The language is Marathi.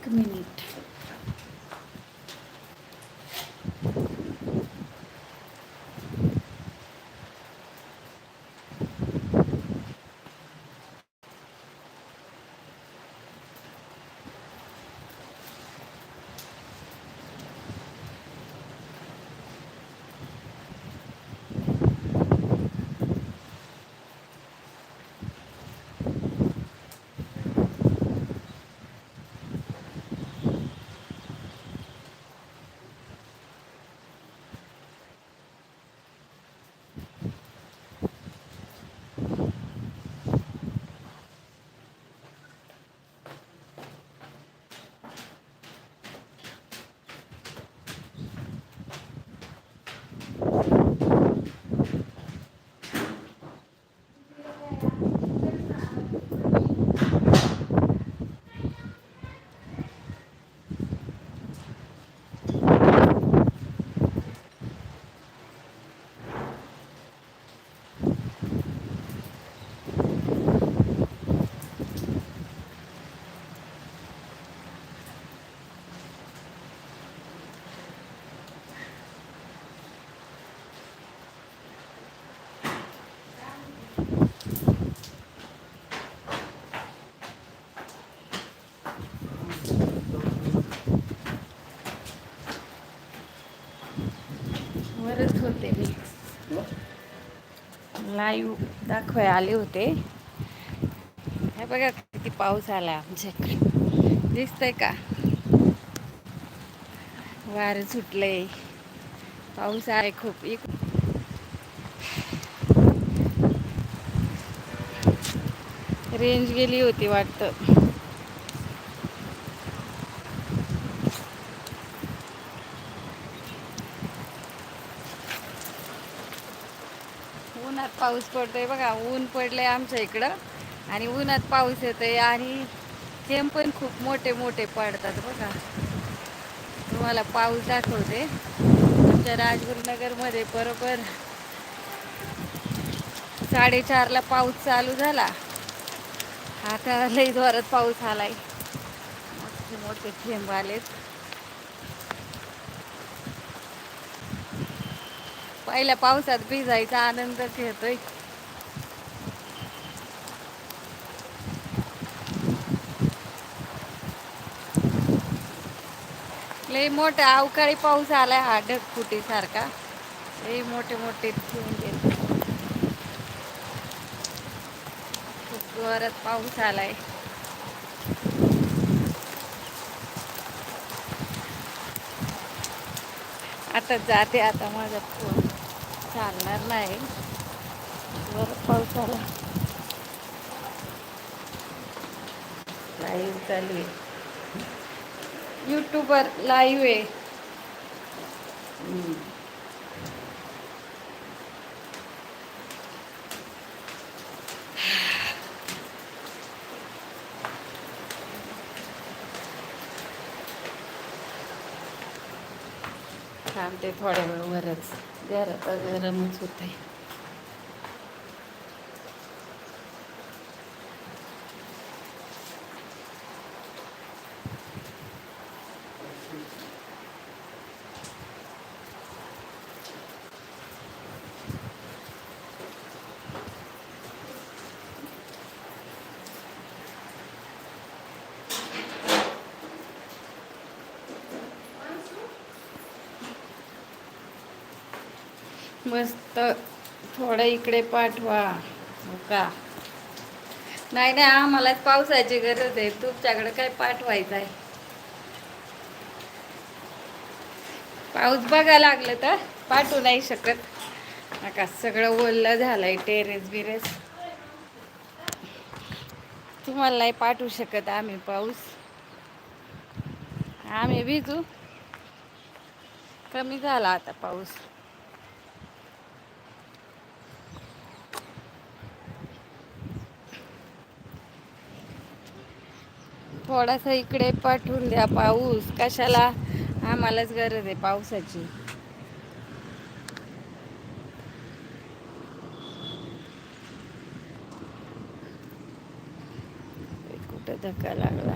एक मिनिट वरच होते मी. लाईव्ह दाखवाय आले होते. हे बघा किती पाऊस आला आमच्याकडे. दिसतंय का? वारं सुटलंय. पाऊस आहे खूप. एक रेंज गेली होती वाटतं. उन्हात पाऊस पडतोय बघा ऊन पडलंय आमच्या इकडं आणि उन्हात पाऊस येतोय आणि थेंब पण खूप मोठे मोठे पडतात बघा. तुम्हाला पाऊस दाखवते. आमच्या राजगुरुनगरमध्ये बरोबर साडेचारला पाऊस चालू झाला. आता लई जोरात पाऊस आलाय. मोठे मोठे थेंब आलेत. पहिल्या पावसात भिजायचा आनंद घेतोय. लई मोठा अवकाळी पाऊस आलाय हा ढगफुटी सारखा लई मोठे मोठे घेऊन गेले. खूप जोरात पाऊस आलाय. आता जाते आता माझा फोन. चालणार नाही. जोरात पाऊस आला लाईव्ह चालू आहे. यूट्यूबर लाईव्ह आहे. थांबते थोड्या वेळ वरच गरम गरमच होते मस्त थोडं इकडे पाठवा. हो का? नाही नाही आम्हालाच पावसाची गरज आहे. तुमच्याकडे काय पाठवायचं आहे? पाऊस बघा लागलं तर पाठवू नाही शकत. नका सगळं ओललं झालंय टेरेस बिरेस. तुम्हाला नाही पाठवू शकत आम्ही पाऊस. आम्ही भिजू. कमी झाला आता पाऊस. थोडासा इकडे पाठवून द्या पाऊस. कशाला? आम्हालाच गरज आहे पावसाची. कुठं धक्का लागला?